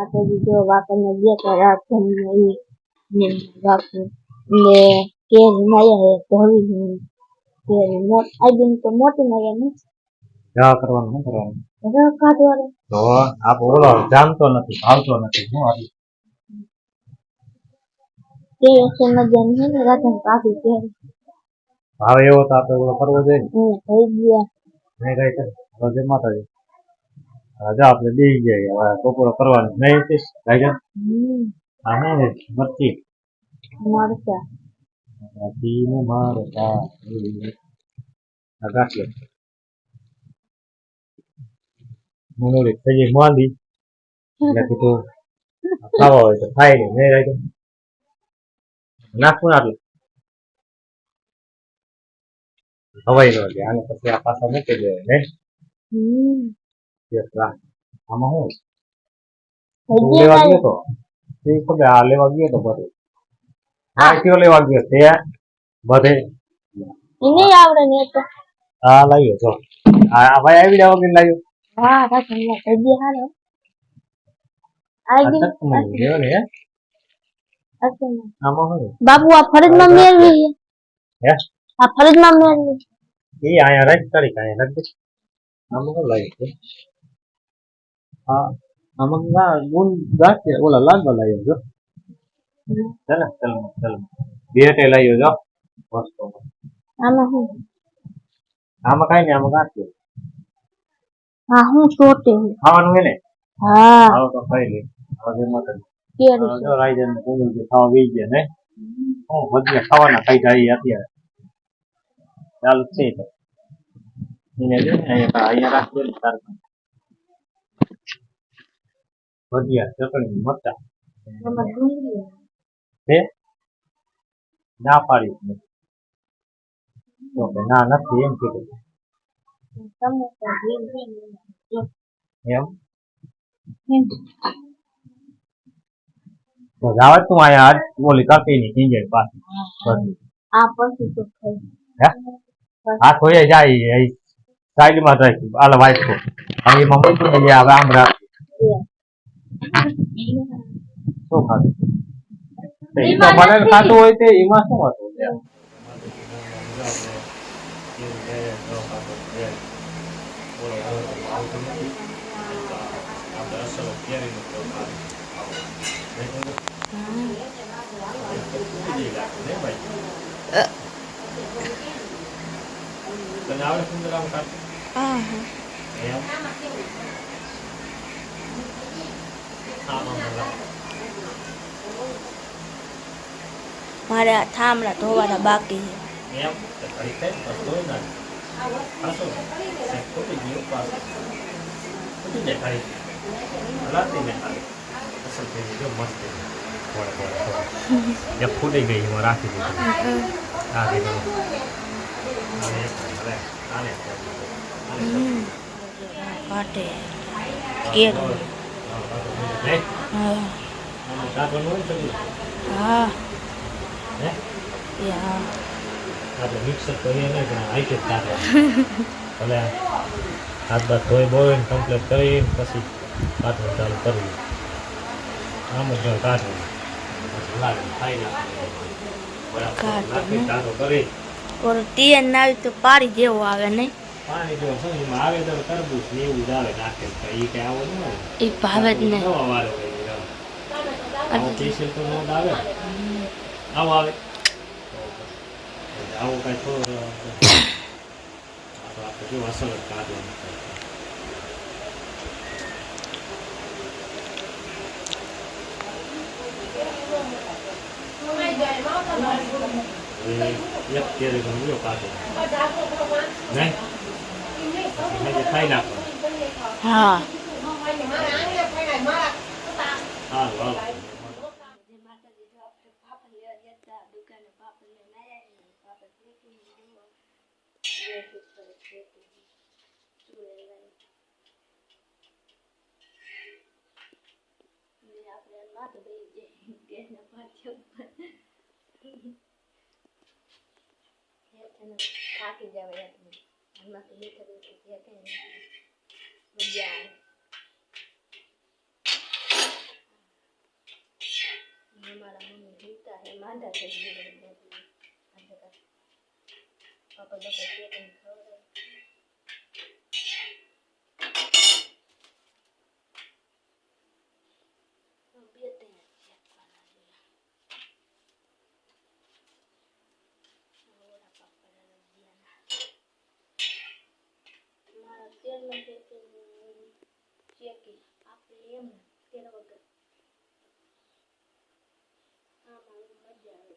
માતાજી જો વાપરને બે કરાવી વાપર ને કેરી નાયા હે ધોવી ને કેરી મોટ આઈ દિન તો મોટી નાયા ને. જા કરવાનું શું કરવાનું? રસ કાઢવાનો. તો આપ ઓલો જાણતો નથી ભાવતો નથી શું આવી કે છે મજાની હે ને રાતન કાઢી કેરી ભાવ એવો તો આપણે ઓલો કરવો જોઈએ ને. થઈ ગયા. નહીં કઈ કરે જય માતાજી. હવે જો આપણે બેસી જાય હવે બપોરો કરવાનું નહીં તે રાજા હા આ શું છે. મરચી ને મારતા આ ગાંઠિયો. મુનોરી થઈ ગઈ માંદી એટલે કીધું ખાવા હોય તો ખાઈ લે. નહીં રાખ્યું? નાખવું ને આટલું. હવાઈ નો આને પછી આ પાછા મૂકી દે ને. આમાં તું ગયા લેવા ગયો તો? તે ખબર આ લેવા ગયો તો બધે? હા. કયો લેવા ગયો? તે બધે? એને આવડે ને તો. આ લાવ્યો જો. આ ભાઈ આવી રહ્યા વગર લાવ્યો રાતનમાં થઈ ગયા હાલો આઈ આ ચકમું ગઈ લેવો ને હે? બાબુ આ ફરજમાં મેળવી હે. આ ફરજમાં મેળવી એ અહીંયા રાખ તારીખ આયા રાખ આમાં શું લાવ્યો હા. આમાં ના ગુણ ગાંઠે ઓલા લાગવા લાવ્યો જો ચાલ ચાલ ચાલ. બે ટે લાવ્યો જો મસ્ત. આમાં હું? આમાં કાંઈ નહીં આમાં ગાંઠે હા હું છોટે હું. ખાવાનું હે ને? હા. આવો તો ખાઈ લે. હવે મતલબ કેરી જો ખાવા બેસી ગયા ને? હું બધે ખાવાના ખાઈ જાય અત્યારે. ચાલુ છે તો. એને જો અહીંયા અહીંયા રાખજો તાર. ભજીયા ચટણી મરચા. છે ના પાડી તો કે ના નથી એમ કીધું. એમ તો જાવત તું અહીંયા ઓલી કિંજલ પાછી. બધી. આ પછી તો હે? જાય એ સાઈડમાં રાખી. આલે વાઈકો હવે એમાં મૂકી દઈએ હવે આમ રાખ. શું ખાધું? તો ખાતું હોય તે એમાં શું હતું? તને આવડે સુંદર આમ. મારે આ થાંભલા ધોવાના બાકી છે. ફૂટી ગઈ એમાં રાખી દીધું. રાખી આને એક કરી. હા, આપણે મિક્સર કરીએ ને પણ આઈટે જ કાઢે. ભલે હાથ બાદ ધોઈ બોઈને કમ્પ્લીટ કરી પછી કાઢવાનું ચાલુ કરવું આમ જ કાઢવું પછી લાગે ખાઈ. નાખી કરી. ઓર નાવી તો પારી જેવો આવે નહીં? પાણી જો શું એમાં આવે તો તરબૂચ ને એવું જ આવે નાખે તો એ કઈ આવો ન એ ભાવે જ નહીં. નવા વાળો આવો સ્પેશિયલ તો નોંધ આવે. આવો આવે. આવું કઈ થોડું આ તો આપણે અસર જ કાઢવાનું એક કેરી ગમ્યો કાઢે. નહીં? પછી મેં ખાઈ નાખો હા હારું હાલો થાકી જવાય હમણાં Mulher. મારા મમ્મી જીવતા હે માંદા થઈ ગયા પપ્પા બાપા જે કંઈ ખબર પહેલાં છે કે ચેકી આપણે એમ તેના વગર આમાં મજા આવે